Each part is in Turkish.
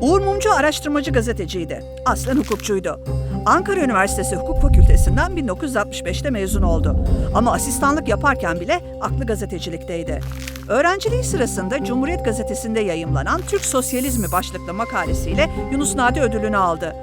Uğur Mumcu araştırmacı gazeteciydi. Aslen hukukçuydu. Ankara Üniversitesi Hukuk Fakültesinden 1965'te mezun oldu. Ama asistanlık yaparken bile aklı gazetecilikteydi. Öğrenciliği sırasında Cumhuriyet Gazetesi'nde yayımlanan Türk Sosyalizmi başlıklı makalesiyle Yunus Nadi ödülünü aldı.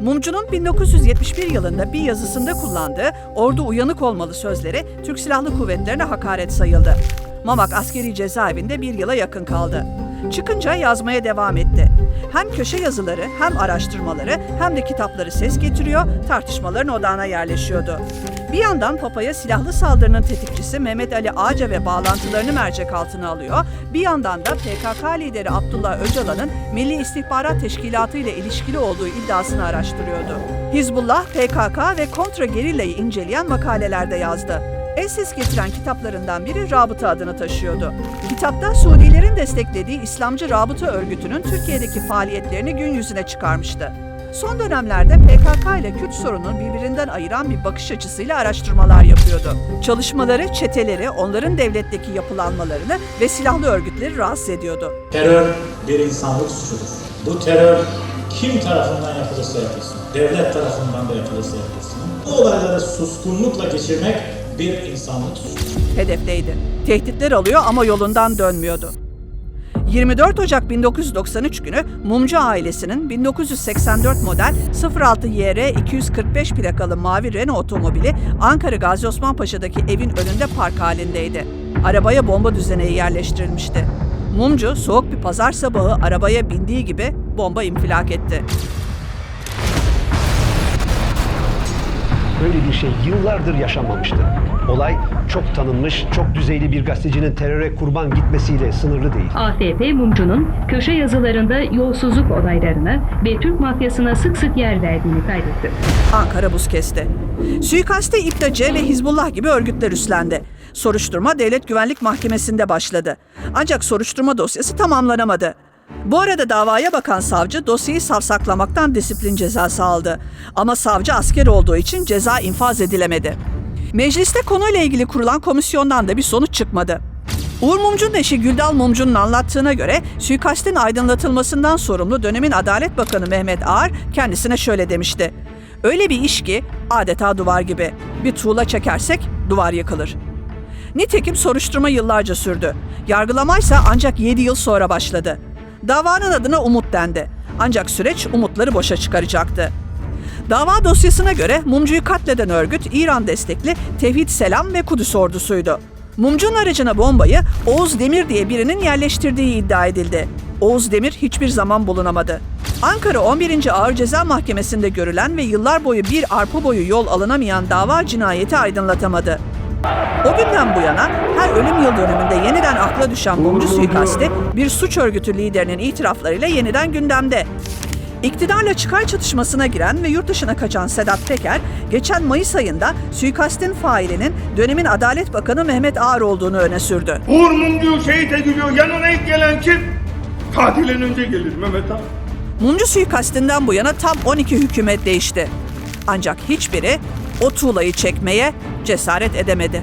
Mumcu'nun 1971 yılında bir yazısında kullandığı ordu uyanık olmalı sözleri Türk Silahlı Kuvvetleri'ne hakaret sayıldı. Mamak askeri cezaevinde bir yıla yakın kaldı. Çıkınca yazmaya devam etti. Hem köşe yazıları hem araştırmaları hem de kitapları ses getiriyor, tartışmaların odağına yerleşiyordu. Bir yandan Papa'ya silahlı saldırının tetikçisi Mehmet Ali Ağca ve bağlantılarını mercek altına alıyor. Bir yandan da PKK lideri Abdullah Öcalan'ın Milli İstihbarat Teşkilatı ile ilişkili olduğu iddiasını araştırıyordu. Hizbullah, PKK ve kontra gerillayı inceleyen makalelerde yazdı. En ses getiren kitaplarından biri Rabıta adını taşıyordu. Kitapta Suudilerin desteklediği İslamcı Rabıta örgütünün Türkiye'deki faaliyetlerini gün yüzüne çıkarmıştı. Son dönemlerde PKK ile Kürt sorununu birbirinden ayıran bir bakış açısıyla araştırmalar yapıyordu. Çalışmaları çeteleri, onların devletteki yapılanmalarını ve silahlı örgütleri rahatsız ediyordu. Terör bir insanlık suçudur. Bu terör kim tarafından yapılırsa yapılsın, devlet tarafından da yapılırsa yapılsın, bu olayları suskunlukla geçirmek bir insanlık hedefteydi. Tehditler alıyor ama yolundan dönmüyordu. 24 Ocak 1993 günü Mumcu ailesinin 1984 model 06 YR 245 plakalı mavi Renault otomobili Ankara Gazi Osman Paşa'daki evin önünde park halindeydi. Arabaya bomba düzeneği yerleştirilmişti. Mumcu soğuk bir pazar sabahı arabaya bindiği gibi bomba infilak etti. Böyle bir şey yıllardır yaşanmamıştı. Olay çok tanınmış, çok düzeyli bir gazetecinin teröre kurban gitmesiyle sınırlı değil. AFP Mumcu'nun köşe yazılarında yolsuzluk olaylarına ve Türk mafyasına sık sık yer verdiğini kaydetti. Ankara buz kesti. Suikaste İPTC ve Hizbullah gibi örgütler üstlendi. Soruşturma Devlet Güvenlik Mahkemesi'nde başladı. Ancak soruşturma dosyası tamamlanamadı. Bu arada davaya bakan savcı dosyayı savsaklamaktan disiplin cezası aldı. Ama savcı asker olduğu için ceza infaz edilemedi. Mecliste konuyla ilgili kurulan komisyondan da bir sonuç çıkmadı. Uğur Mumcu'nun eşi Güldal Mumcu'nun anlattığına göre suikastin aydınlatılmasından sorumlu dönemin Adalet Bakanı Mehmet Ağar kendisine şöyle demişti. Öyle bir iş ki adeta duvar gibi. Bir tuğla çekersek duvar yıkılır. Nitekim soruşturma yıllarca sürdü. Yargılamaysa ancak 7 yıl sonra başladı. Davanın adına umut dendi. Ancak süreç umutları boşa çıkaracaktı. Dava dosyasına göre Mumcu'yu katleden örgüt İran destekli Tevhid Selam ve Kudüs ordusuydu. Mumcu'nun aracına bombayı Oğuz Demir diye birinin yerleştirdiği iddia edildi. Oğuz Demir hiçbir zaman bulunamadı. Ankara 11. Ağır Ceza Mahkemesi'nde görülen ve yıllar boyu bir arpa boyu yol alınamayan dava cinayeti aydınlatamadı. O günden bu yana her ölüm yıl dönümünde yeniden akla düşen Mumcu suikasti bir suç örgütü liderinin itiraflarıyla yeniden gündemde. İktidarla çıkar çatışmasına giren ve yurt dışına kaçan Sedat Peker, geçen Mayıs ayında suikastin failinin dönemin Adalet Bakanı Mehmet Ağar olduğunu öne sürdü. Uğur Mumcu şehit ediliyor. Yanına ilk gelen kim? Katilin önce gelir Mehmet abi. Mumcu suikastinden bu yana tam 12 hükümet değişti. Ancak hiçbiri o tuğlayı çekmeye cesaret edemedi.